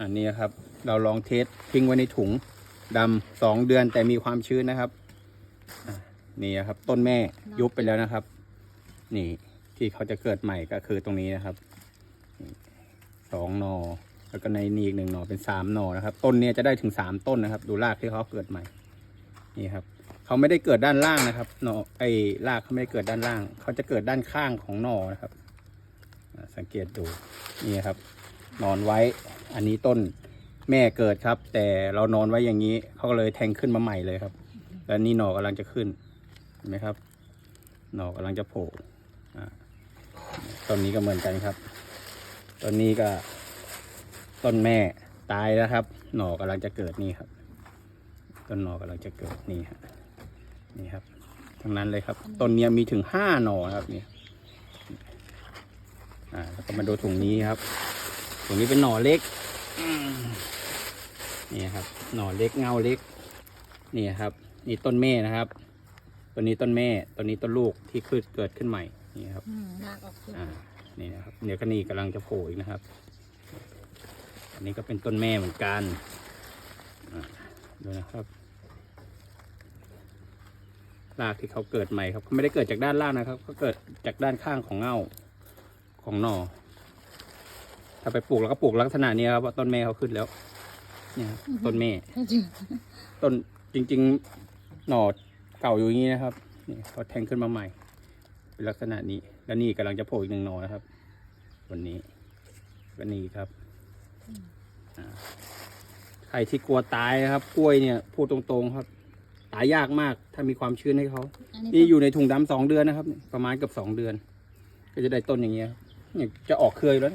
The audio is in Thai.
อันนี้ครับ เราลองเทสทิ้งไว้ในถุงดำสองเดือนแต่มีความชื้นนะครับนี่นะครับ ต้นแม่ยุบไปแล้วนะครับ นี่ที่เขาจะเกิดใหม่ก็คือตรงนี้นะครับสองนอแล้วก็ในนี้อีกหนึ่งหนอเป็นสามหนอนะครับ ต้นเนี้ยจะได้ถึงสามต้นนะครับ ดูรากที่เขาเกิดใหม่ นี่ครับเขาไม่ได้เกิดด้านล่างนะครับหนอไอ้รากเขาไม่ได้เกิดด้านล่าง เขาจะเกิดด้านข้างของหนอนะครับ สังเกตดูนี่ครับ นอนไว้ อันนี้ต้นแม่เกิดครับ แต่เรานอนไว้อย่างนี้เขาก็เลยแทงขึ้นมาใหม่เลยครับ แล้วนี่หนอกำลังจะขึ้นเห็นไหมครับ หนอกำลังจะโผล่ต้นนี้ก็เหมือนกันครับต้นนี้ก็ ต้นแม่ตายแล้วครับ หนอกำลังจะเกิดนี่ครับ ต้นหนอกำลังจะเกิดนี่ครับนี่ครับทั้งนั้นเลยครับต้นนี้มีถึงห้าหนอครับเนี่ยอ่าแล้วก็มาดูถุงนี้ครับ ถุงนี้เป็นหน่อเล็กอืมนี่ครับ หน่อเล็กเงาเล็ก นี่ครับ นี่ต้นแม่นะครับ ตัวนี้ต้นแม่ตัวนี้ต้นลูกที่ขึ้นเกิดขึ้นใหม่ นี่ครับอืมรากออกขึ้นอ่านี่นะครับเดี๋ยวก็นี่กำลังจะโผล่อีกนะครับ อันนี้ก็เป็นต้นแม่เหมือนกันอ่าดูนะครับรากที่เขาเกิดใหม่ครับเขาไม่ได้เกิดจากด้านล่างนะครับเขาเกิดจากด้านข้างของเง่าของหน่อถ้าไปปลูกแล้วก็ปลูกลักษณะนี้ครับว่าต้นแม่เขาขึ้นแล้ว เนี่ยครับต้นแม่จริงต้นจริง ๆ หน่อเก่าอยู่อย่างนี้นะครับ นี่เขาแทงขึ้นมาใหม่ เป็นลักษณะนี้ แล้วนี่กำลังจะโผล่อีกหนึ่งหน่อนะครับ วันนี้ก็นี่ครับอ่าใครที่กลัวตายนะครับ กล้วยเนี่ยพูดตรงๆครับ ตายยากมากถ้ามีความชื้นให้เขา อันนี้นี่อยู่ในถุงดำสองเดือนนะครับ ประมาณเกับสองเดือน ก็จะได้ต้นอย่างเงี้ยครับเนี่ยจะออกเครืออยู่แล้ว